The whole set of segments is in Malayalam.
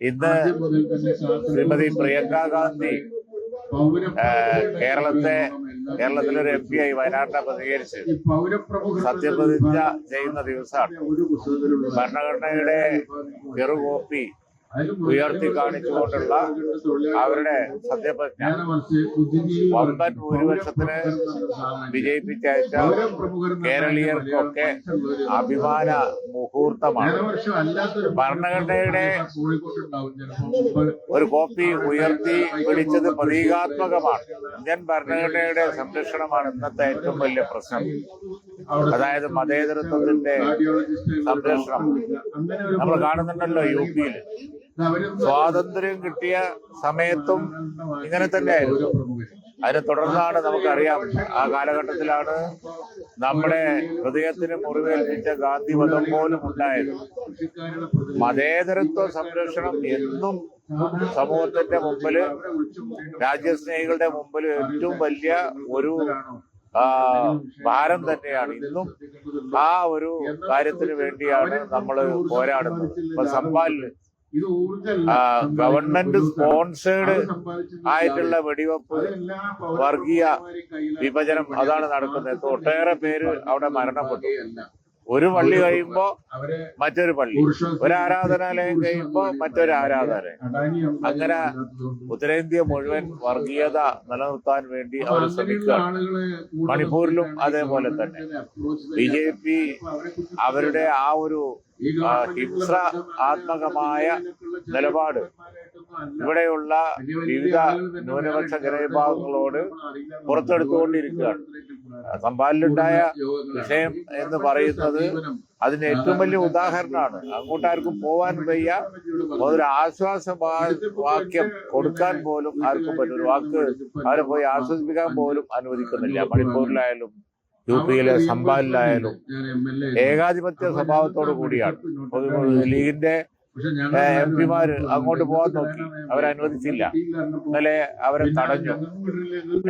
ഇന്ന് ശ്രീമതി പ്രിയങ്ക ഗാന്ധി കേരളത്തെ കേരളത്തിലൊരു എം പി ആയി വയനാട്ടിനെ പ്രതികരിച്ച് സത്യപ്രതിജ്ഞ ചെയ്യുന്ന ദിവസമാണ്. ഭരണഘടനയുടെ ചെറുകോപ്പി ഉയർത്തി കാണിച്ചുകൊണ്ടുള്ള അവരുടെ സത്യപ്രജ്ഞ വമ്പൻ ഭൂരിപക്ഷത്തിന് വിജയിപ്പിച്ചയച്ച കേരളീയർക്കൊക്കെ അഭിമാന മുഹൂർത്തമാണ്. ഭരണഘടനയുടെ ഒരു കോപ്പി ഉയർത്തി പിടിച്ചത് പ്രതീകാത്മകമാണ്. ഇന്ത്യൻ ഭരണഘടനയുടെ സംരക്ഷണമാണ് ഇന്നത്തെ ഏറ്റവും വലിയ പ്രശ്നം. അതായത് മതേതരത്വത്തിന്റെ സംരക്ഷണം. നമ്മൾ കാണുന്നുണ്ടല്ലോ യു പിയിൽ. സ്വാതന്ത്ര്യം കിട്ടിയ സമയത്തും ഇങ്ങനെ തന്നെയായിരുന്നു. അതിനെ തുടർന്നാണ് നമുക്കറിയാം ആ കാലഘട്ടത്തിലാണ് നമ്മുടെ ഹൃദയത്തിന് മുറിവേൽപ്പിച്ച ഗാന്ധി വധം പോലും ഉണ്ടായത്. മതേതരത്വ സംരക്ഷണം എന്നും സമൂഹത്തിന്റെ മുമ്പിൽ രാജ്യസ്നേഹികളുടെ മുമ്പിൽ ഏറ്റവും വലിയ ഒരു ഭാരം തന്നെയാണ്. ഇന്നും ആ ഒരു കാര്യത്തിന് വേണ്ടിയാണ് നമ്മൾ പോരാടുന്നത്. ഇപ്പൊ സംഭാലിൽ ഗവൺമെന്റ് സ്പോൺസേഡ് ആയിട്ടുള്ള വെടിവെപ്പ് വർഗീയ വിഭജനം അതാണ് നടക്കുന്നത്. ഒട്ടേറെ പേര് അവിടെ മരണപ്പെട്ടു. ഒരു പള്ളി കഴിയുമ്പോ മറ്റൊരു പള്ളി. ഒരു ആരാധനാലയം കഴിയുമ്പോ മറ്റൊരു ആരാധനാലയം. അങ്ങനെ ഉത്തരേന്ത്യ മുഴുവൻ വർഗീയത നിലനിർത്താൻ വേണ്ടി അവർ ശ്രമിക്കുകയാണ് മണിപ്പൂരിലും അതേപോലെ തന്നെ. ബി ജെ പി അവരുടെ ആ ഒരു ഹിംസ ആത്മകമായ നിലപാട്. ഇവിടെയുള്ള വിവിധ ന്യൂനപക്ഷ ജനവിഭാഗങ്ങളോട് പുറത്തെടുത്തുകൊണ്ടിരിക്കുകയാണ്. സംഭാലിലുണ്ടായ വിഷയം എന്ന് പറയുന്നത് അതിന് ഏറ്റവും വലിയ ഉദാഹരണമാണ്. അങ്ങോട്ടാർക്കും പോവാൻ വയ്യ. ഒരു ആശ്വാസ വാക്യം കൊടുക്കാൻ പോലും ആർക്കും പറ്റും ഒരു വാക്ക് അവരെ പോയി ആശ്വസിപ്പിക്കാൻ പോലും അനുവദിക്കുന്നില്ല. മണിപ്പൂരിലായാലും യു പിയിലെ ഏകാധിപത്യ സ്വഭാവത്തോടു കൂടിയാണ്. ലീഗിന്റെ എം പിമാര് അങ്ങോട്ട് പോകാൻ നോക്കി. അവരനുവദിച്ചില്ല ഇന്നലെ അവരെ തടഞ്ഞു.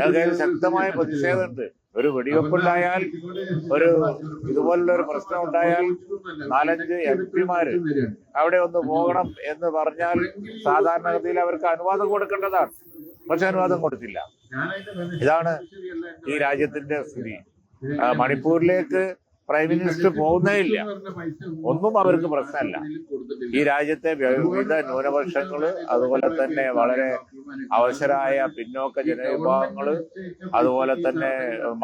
അതായത് ശക്തമായ പ്രതിഷേധമുണ്ട്. ഒരു വെടിവെപ്പുണ്ടായാൽ ഒരു ഇതുപോലുള്ള ഒരു പ്രശ്നം ഉണ്ടായാൽ നാലഞ്ച് എം പിമാര് അവിടെ ഒന്ന് പോകണം എന്ന് പറഞ്ഞാൽ സാധാരണഗതിയിൽ അവർക്ക് അനുവാദം കൊടുക്കേണ്ടതാണ്. പക്ഷെ അനുവാദം കൊടുത്തില്ല. ഇതാണ് ഈ രാജ്യത്തിന്റെ സ്ഥിതി. മണിപ്പൂരിലേക്ക് പ്രൈം മിനിസ്റ്റർ പോകുന്നേ ഇല്ല ഒന്നും അവർക്ക് പ്രശ്നമല്ല. ഈ രാജ്യത്തെ വിവിധ ന്യൂനപക്ഷങ്ങൾ അതുപോലെ തന്നെ വളരെ അവശരായ പിന്നോക്ക ജനവിഭാഗങ്ങൾ അതുപോലെ തന്നെ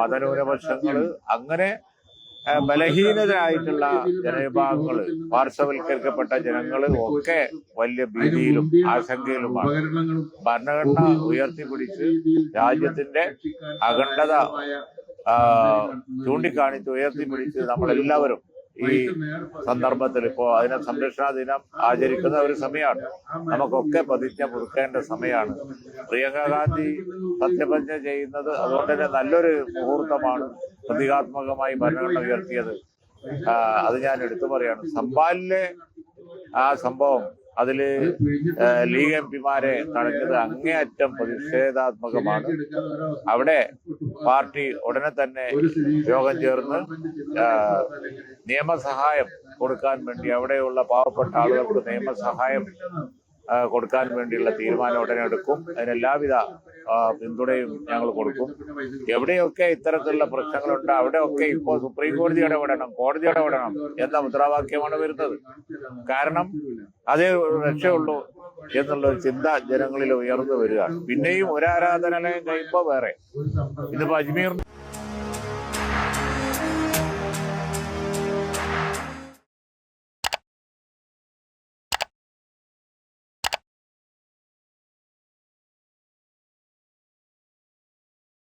മതന്യൂനപക്ഷങ്ങൾ അങ്ങനെ ബലഹീനതരായിട്ടുള്ള ബലഹീനരായിട്ടുള്ള ജനവിഭാഗങ്ങൾ പാർശ്വവൽക്കരിക്കപ്പെട്ട ജനങ്ങൾ ഒക്കെ വലിയ ഭീതിയിലും ആശങ്കയിലുമാണ്. ഭരണഘടന ഉയർത്തിപ്പിടിച്ച് രാജ്യത്തിന്റെ അഖണ്ഡത ചൂണ്ടിക്കാണിച്ച് ഉയർത്തിപ്പിടിച്ച് നമ്മളെല്ലാവരും ഈ സന്ദർഭത്തിൽ ഇപ്പോ അതിനെ സംരക്ഷണ ദിനം ആചരിക്കുന്ന ഒരു സമയമാണ്. നമുക്കൊക്കെ പ്രതിജ്ഞ പുതുക്കേണ്ട സമയമാണ്. പ്രിയങ്ക ഗാന്ധി സത്യപ്രതിജ്ഞ ചെയ്യുന്നത് അതുകൊണ്ട് തന്നെ നല്ലൊരു മുഹൂർത്തമാണ് പ്രതീകാത്മകമായി ഭരണഘടന ഉയർത്തിയത്. അത് ഞാൻ എടുത്തു പറയാണ്. സമ്പാലിലെ ആ സംഭവം അതിൽ ലീഗ് എം പിമാരെ തടഞ്ഞത് അങ്ങേയറ്റം പ്രതിഷേധാത്മകമാണ്. അവിടെ പാർട്ടി ഉടനെ തന്നെ യോഗം ചേർന്ന് നിയമസഹായം കൊടുക്കാൻ വേണ്ടി അവിടെയുള്ള പാവപ്പെട്ട ആളുകൾക്ക് നിയമസഹായം കൊടുക്കാൻ വേണ്ടിയുള്ള തീരുമാനം ഉടനെ എടുക്കും. അതിന് എല്ലാവിധ ആ, പിന്തുണയും ഞങ്ങൾ കൊടുക്കും. എവിടെയൊക്കെ ഇത്തരത്തിലുള്ള പ്രശ്നങ്ങളുണ്ട് അവിടെയൊക്കെ ഇപ്പോൾ സുപ്രീം കോടതി ഇടപെടണം കോടതി ഇടപെടണം എന്ന മുദ്രാവാക്യമാണ് വരുന്നത്. കാരണം അതേ രക്ഷയുള്ളൂ എന്നുള്ള ഒരു ചിന്ത ജനങ്ങളിൽ ഉയർന്നു വരികയാണ്. പിന്നെയും ഒരു ആരാധനാലയം കഴിയുമ്പോൾ വേറെ. ഇതിപ്പോ അജ്മീർ